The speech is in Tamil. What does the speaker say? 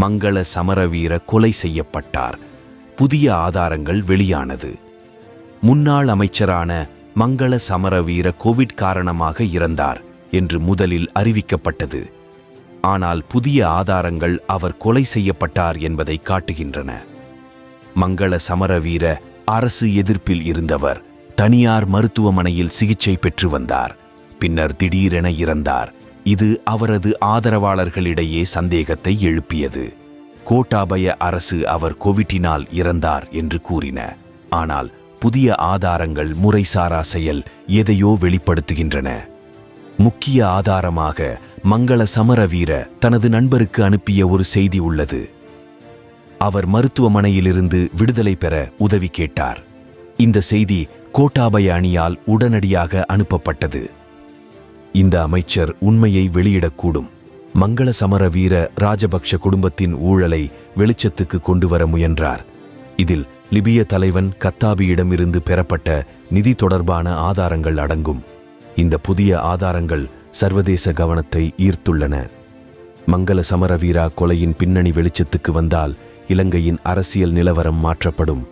மங்கள சமரவீர கொலை செய்யப்பட்டார். புதிய ஆதாரங்கள் வெளியானது. முன்னாள் அமைச்சரான மங்கள சமரவீர கோவிட் காரணமாக இறந்தார் என்று முதலில் அறிவிக்கப்பட்டது. ஆனால் புதிய ஆதாரங்கள் அவர் கொலை செய்யப்பட்டார் என்பதை காட்டுகின்றன. மங்கள சமரவீர அரசு எதிர்ப்பில் இருந்தவர் தனியார் மருத்துவமனையில் சிகிச்சை பெற்று வந்தார். பின்னர் திடீரென இறந்தார். இது அவரது ஆதரவாளர்களிடையே சந்தேகத்தை எழுப்பியது. கோட்டாபய அரசு அவர் கோவிட்டினால் இறந்தார் என்று கூறின. ஆனால் புதிய ஆதாரங்கள் முறைசாரா செயல் எதையோ வெளிப்படுத்துகின்றன. முக்கிய ஆதாரமாக மங்கள சமரவீர தனது நண்பருக்கு அனுப்பிய ஒரு செய்தி உள்ளது. அவர் மருத்துவமனையிலிருந்து விடுதலை பெற உதவி கேட்டார். இந்த செய்தி கோட்டாபய அணியால் உடனடியாக அனுப்பப்பட்டது. இந்த அமைச்சர் உண்மையை வெளியிடக்கூடும். மங்கள சமர வீர ராஜபக்ஷ குடும்பத்தின் ஊழலை வெளிச்சத்துக்கு கொண்டு வர முயன்றார். இதில் லிபிய தலைவன் கத்தாபியிடமிருந்து பெறப்பட்ட நிதி தொடர்பான ஆதாரங்கள் அடங்கும். இந்த புதிய ஆதாரங்கள் சர்வதேச கவனத்தை ஈர்த்துள்ளன. மங்கள சமரவீரா கொலையின் பின்னணி வெளிச்சத்துக்கு வந்தால் இலங்கையின் அரசியல் நிலவரம் மாற்றப்படும்.